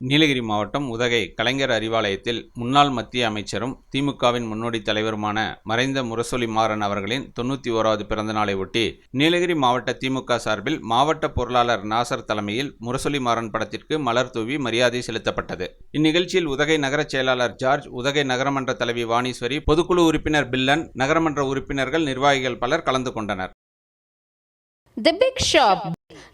நீலகிரி மாவட்டம் உதகை கலைஞர் அறிவாலயத்தில் முன்னாள் மத்திய அமைச்சரும் திமுகவின் முன்னோடி தலைவருமான மறைந்த முரசொலி மாறன் அவர்களின் தொண்ணூற்றி ஓராவது பிறந்த நாளை ஒட்டி நீலகிரி மாவட்ட திமுக சார்பில் மாவட்ட பொருளாளர் நாசர் தலைமையில் முரசொலி மாறன் படத்திற்கு மலர் தூவி மரியாதை செலுத்தப்பட்டது. இந்நிகழ்ச்சியில் உதகை நகர செயலாளர் ஜார்ஜ் உதகை நகரமன்ற தலைவி வாணீஸ்வரி பொதுக்குழு உறுப்பினர் பில்லன் நகரமன்ற உறுப்பினர்கள் நிர்வாகிகள் பலர் கலந்து கொண்டனர். The Big Shop